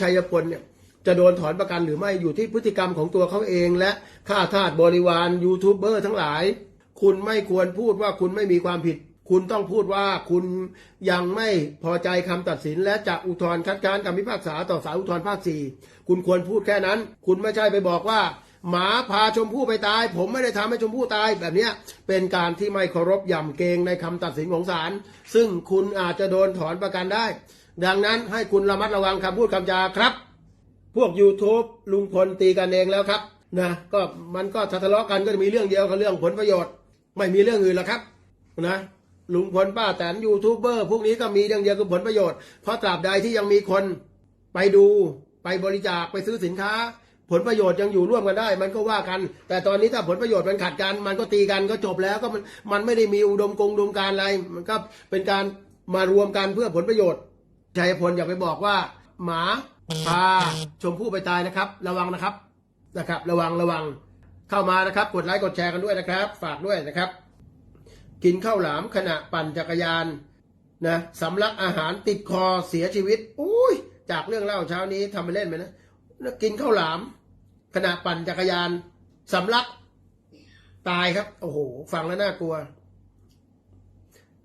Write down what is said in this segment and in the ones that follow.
ชัยพลเนี่ยจะโดนถอนประกันหรือไม่อยู่ที่พฤติกรรมของตัวเขาเอง และข้าทาสบริวารยูทูบเบอร์ทั้งหลาย คุณไม่ควรพูดว่าคุณไม่มีความผิด คุณต้องพูดว่าคุณยังไม่พอใจคำตัดสิน และจะอุทธรณ์คัดค้านคำพิพากษาต่อศาลอุทธรณ์ภาคสี่คุณควรพูดแค่นั้น คุณไม่ใช่ไปบอกว่า หมาพาชมพู่ไปตาย ผมไม่ได้ทำให้ชมพู่ตายแบบนี้เป็นการที่ไม่เคารพย่ำเกรงในคำตัดสินของศาลซึ่งคุณอาจจะโดนถอนประกันได้ ดังนั้นให้คุณระมัดระวังคำพูดคำจาครับ พวก YouTube ลุงพลตีกันเองแล้วครับนะก็มันก็ทะเลาะกันก็จะมีเรื่องเดียวคือเรื่องผลประโยชน์ ไม่มีเรื่องอื่นหรอกครับนะลุงพลป้าแตนยูทูบเบอร์พวกนี้ก็มีเรื่องเดียวคือผลประโยชน์เพราะตราบใดที่ยังมีคนไปดูไปบริจาคไปซื้อสินค้า ผลประโยชน์ยังอยู่ร่วมกันได้ มันก็ว่ากัน แต่ตอนนี้ถ้าผลประโยชน์มันขัดกัน มันก็ตีกันก็จบแล้วก็มันมันไม่ได้มีอุดมกงอุดมการอะไร มันก็เป็นการมารวมกันเพื่อผลประโยชน์ ชัยพลอย่าไปบอกว่า หมาพาชมพู่ไปตายนะครับ ระวังนะครับนะครับ ระวังระวังเข้ามานะครับ กดไลค์กดแชร์กันด้วยนะครับ ฝากด้วยนะครับ กินข้าวหลามขณะปั่นจักรยานนะสำลักอาหารติดคอเสียชีวิตอุ้ยจากเรื่องเล่าเช้านี้ทำไปเล่นไปนะกินข้าวหลาม ขณะปั่นจักรยานสำลักตายครับ โอ้โห ฟังแล้วน่ากลัว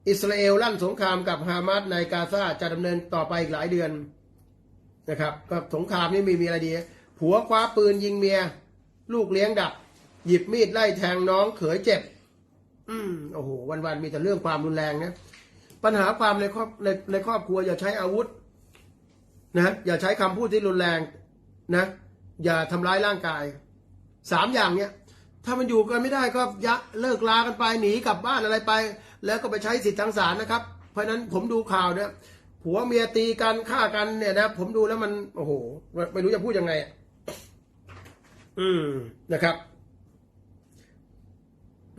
อิสราเอลลั่นสงครามกับฮามาสในกาซาจะดำเนินต่อไปอีกหลายเดือนนะครับก็สงครามนี่มีมีอะไรดี ผัวคว้าปืนยิงเมีย ลูกเลี้ยงดับ หยิบมีดไล่แทงน้องเขยเจ็บ อืมโอ้โหวันๆมีแต่เรื่องความรุนแรงนะปัญหาความในครอบในในครอบครัวอย่าใช้อาวุธนะอย่าใช้คำพูดที่รุนแรงนะ อย่าทำร้ายร่างกายสามอย่างเนี้ยถ้ามันอยู่กันไม่ได้ก็ยะเลิกลากันไปหนีกลับบ้านอะไรไป แล้วก็ไปใช้สิทธิทางศาลนะครับ เพราะฉะนั้นผมดูข่าวเนี่ยผัวเมียตีกันฆ่ากันเนี่ยนะ ผมดูแล้วมันโอ้โหไม่รู้จะพูดยังไงอืมนะครับ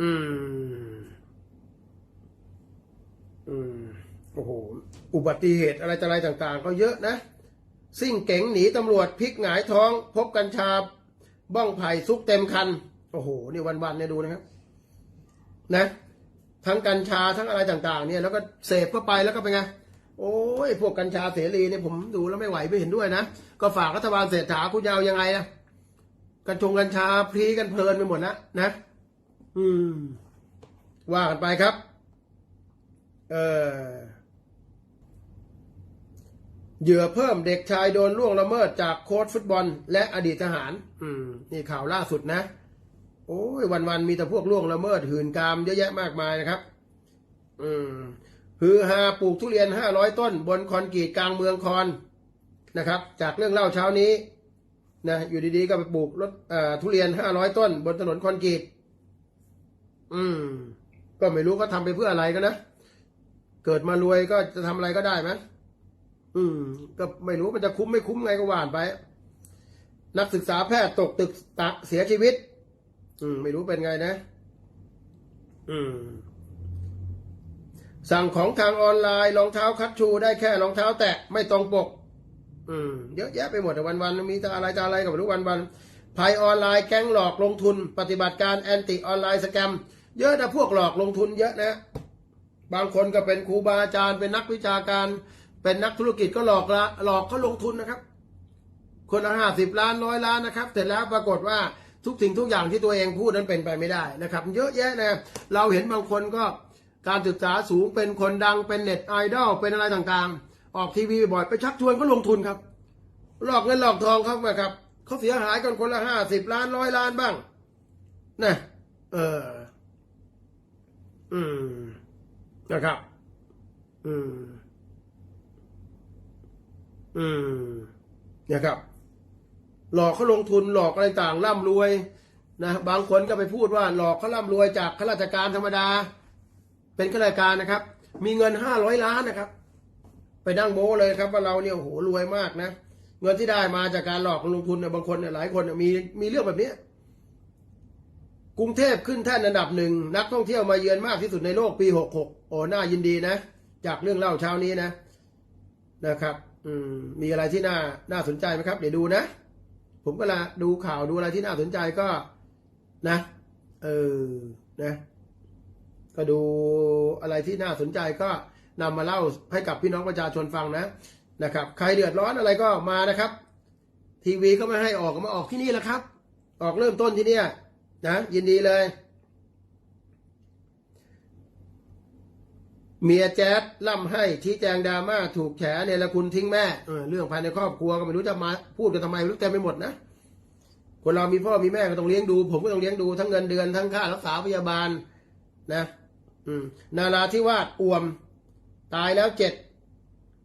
อืม อืมโอ้โห อุบัติเหตุอะไรต่ออะไรต่าง ๆ ก็เยอะนะซิ่งเก๋งหนีตำรวจพลิกหงายท้อง พบกัญชาบ้องไผ่ซุกเต็มคัน โอ้โห นี่วันๆเนี่ยดูนะครับ นะ ทั้งกัญชาทั้งอะไรต่างๆ เนี่ยแล้วก็เสพเข้าไปแล้วก็เป็นไงโอ้ยพวกกัญชาเสรีเนี่ยผมดูแล้วไม่ไหวไม่เห็นด้วยนะ ก็ฝากรัฐบาลเศรษฐาคุณยาวยังไงนะกัญชงกัญชาพรีกันเพลินไปหมดแล้วนะ อืม ว่ากันไปครับ เออเหยื่อเพิ่มเด็กชายโดนล่วงละเมิดจากโค้ชฟุตบอล และอดีตทหาร อืม นี่ข่าวล่าสุดนะ โอ้ยวันๆมีแต่พวกล่วงละเมิดหื่นกามเยอะแยะมากมายนะครับ อืมฮือฮาปลูกทุเรียนห้าร้อยต้น บนคอนกรีตกลางเมืองคอนนะครับ จากเรื่องเล่าเช้านี้นะอยู่ดีๆก็ไปปลูกรถเอ่อทุเรียนห้าร้อยต้น บนถนนคอนกรีตอืม ก็ไม่รู้เขาทำไปเพื่ออะไรกันนะเกิดมารวยก็จะทำอะไรก็ได้ไหมอืม ก็ไม่รู้มันจะคุ้มไม่คุ้มไงก็ว่านไป นักศึกษาแพทย์ตกตึกตะเสียชีวิต อืม ไม่รู้เป็นไงนะ อืม สั่งของทางออนไลน์รองเท้าคัดชูได้แค่รองเท้า แตะไม่ตรงปก อืม เยอะแยะไปหมดวันวันๆมีแต่อะไรจะอะไรกับรู้วันวันๆภัยออนไลน์แก๊งหลอกลงทุน ปฏิบัติการแอนติออนไลน์สแกมเยอะนะพวกหลอกลงทุนเยอะนะ บางคนก็เป็นครูบาอาจารย์เป็นนักวิชาการ เป็นนักธุรกิจก็หลอกละหลอกเขาลงทุนนะครับ คนละห้าสิบล้านร้อยล้านนะครับ เสร็จแล้วปรากฏว่า ทุกสิ่งทุกอย่างที่ตัวเองพูดนั้นเป็นไปไม่ได้นะครับ เยอะแยะนะเราเห็นบางคนก็การศึกษาสูงเป็นคนดังเป็นเน็ตไอดอลเป็นอะไรต่างๆ ออกทีวีบ่อยไปชักชวนก็ลงทุนครับ หลอกเงินหลอกทองเขานะครับเขาเสียหายกันคนละห้าสิบล้านร้อยล้านบ้างนะเออ อืมนะครับ อืม อืมนะครับ หลอกเขาลงทุนหลอกอะไรต่างร่ำรวยนะบางคนก็ไปพูดว่าหลอกเขาร่ำรวยจากข้าราชการธรรมดา เป็นข้าราชการนะครับ มีเงินห้าร้อยล้านนะครับ ไปนั่งโม้เลยครับว่าเราเนี่ยโหรวยมากนะ เงินที่ได้มาจากการหลอกลงทุนเนี่ยบางคนเนี่ยหลายคนเนี่ยมีมีเรื่องแบบนี้กรุงเทพขึ้นแท่นอันดับหนึ่งนักท่องเที่ยวมาเยือนมากที่สุดในโลกปีหกหกโอ้น่ายินดีนะ จากเรื่องเล่าเช้านี้นะนะครับ อืมมีอะไรที่น่าน่าสนใจไหมครับ เดี๋ยวดูนะ ผมก็ละดูข่าวดูอะไรที่น่าสนใจก็นะ เออนะ ก็ดูอะไรที่น่าสนใจก็นำมาเล่าให้กับพี่น้องประชาชนฟังนะนะครับ ใครเดือดร้อนอะไรก็มานะครับ ทีวีก็ไม่ให้ออกก็มาออกที่นี่แหละครับ ออกเริ่มต้นที่เนี่ยนะยินดีเลย เมียแจ๊ดล่ำให้ชี้แจงดราม่าถูกแฉเนี่ยละคุณทิ้งแม่เออเรื่องภายในครอบครัวก็ไม่รู้จะมาพูดกันทำไมไม่รู้เต็มไปหมดนะคนเรามีพ่อมีแม่ก็ต้องเลี้ยงดู ผมก็ต้องเลี้ยงดูทั้งเงินเดือนทั้งค่ารักษาพยาบาลนะ อืม นาราธิวาสอ่วม ตายแล้วเจ็ด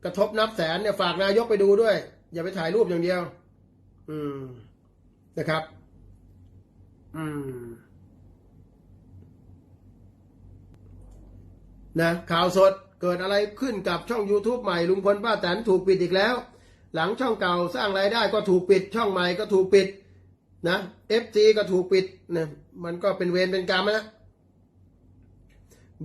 กระทบนับแสนเนี่ยฝากนายกไปดูด้วย อย่าไปถ่ายรูปอย่างเดียว อืมนะครับ อืม นะข่าวสดเกิดอะไรขึ้นกับช่อง YouTube ใหม่ลุงพลป้าแตนถูกปิดอีกแล้ว หลังช่องเก่าสร้างรายได้ก็ถูกปิด ช่องใหม่ก็ถูกปิดนะ FT ก็ถูกปิดเนี่ยมันก็เป็นเวรเป็นกรรมนะ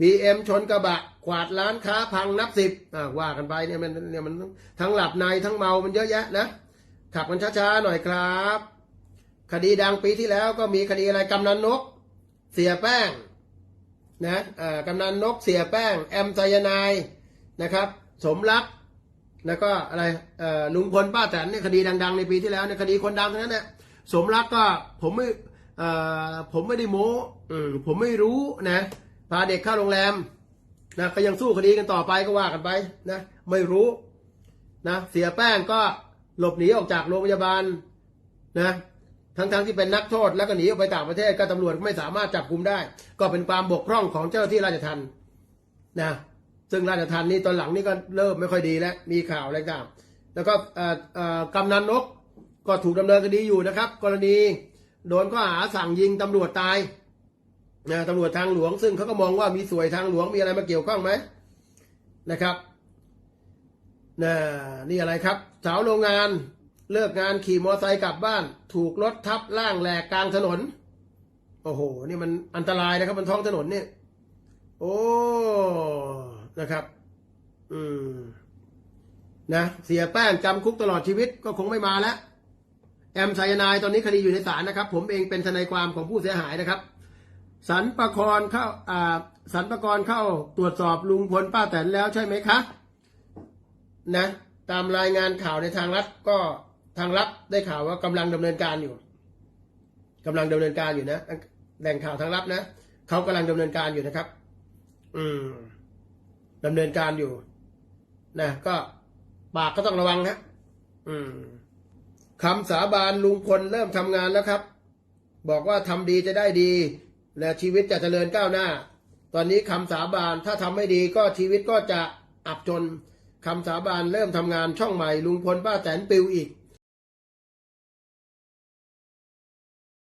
BM ชนกระบะขวาดร้านค้าพังนับสิบอ่าว่ากันไปเนี่ยมันเนี่ยมันทั้งหลับในทั้งเมามันเยอะแยะนะขับมันช้าๆหน่อยครับ คดีดังปีที่แล้วก็มีคดีอะไรกำนันนก เสียแป้ง นะอ่ากำนันนกเสียแป้ง แอมไซยานายนะครับ สมรักแล้วก็อะไรลุงพลป้าแตนเนี่ยคดีดัง ๆ ในปีที่แล้วเนี่ยคดีคนดังทั้งนั้นเนี่ยสมรักก็ผมไม่ผมไม่ได้โม้ผมไม่รู้นะ พาเด็กเข้าโรงแรมนะก็ยังสู้คดีกันต่อไปก็ว่ากันไปนะไม่รู้นะเสียแป้งก็หลบหนีออกจากโรงพยาบาลนะ ทั้งๆที่เป็นนักโทษแล้วก็หนีออกไปต่างประเทศก็ตำรวจไม่สามารถจับกุมได้ ก็เป็นความบกพร่องของเจ้าหน้าที่ราชทัณฑ์นะซึ่งราชทัณฑ์นี่ตอนหลังนี่ก็เริ่มไม่ค่อยดีแล้วมีข่าวอะไรต่างแล้วก็เอ่อเอ่อกำนันนกก็ถูกดำเนินคดีอยู่นะครับ กรณีโดนข้อหาสั่งยิงตำรวจตายนะตำรวจทางหลวง ซึ่งเขาก็มองว่ามีสวยทางหลวงมีอะไรมาเกี่ยวข้องไหมนะครับนะนี่อะไรครับสาวโรงงาน เลิกงานขี่มอเตอร์ไซค์กลับบ้าน ถูกรถทับล่างแหลกกลางถนน โอ้โห นี่มันอันตรายนะครับบนท้องถนนเนี่ย โอ้ นะครับ อืม นะ เสียแป้งจำคุกตลอดชีวิตก็คงไม่มาแล้ว แอมไซยนายตอนนี้คดีอยู่ในศาลนะครับ ผมเองเป็นทนายความของผู้เสียหายนะครับสันประกรเข้า อ่าสันประกรเข้าตรวจสอบลุงพลป้าแตนแล้วใช่ไหมคะ นะ ตามรายงานข่าวในทางรัฐก็ ทางรัฐได้ข่าวว่ากำลังดำเนินการอยู่กำลังดำเนินการอยู่นะแหล่งข่าวทางรัฐนะเขากำลังดำเนินการอยู่นะครับ อืมดำเนินการอยู่ นะ ก็ปากก็ต้องระวังนะอืมคำสาบานลุงพลเริ่มทำงานแล้วครับ บอกว่าทำดีจะได้ดี และชีวิตจะเจริญก้าวหน้า ตอนนี้คำสาบานถ้าทำไม่ดีก็ชีวิตก็จะอับจนคำสาบานเริ่มทำงานช่องใหม่ลุงพลป้าแตนปิวอีก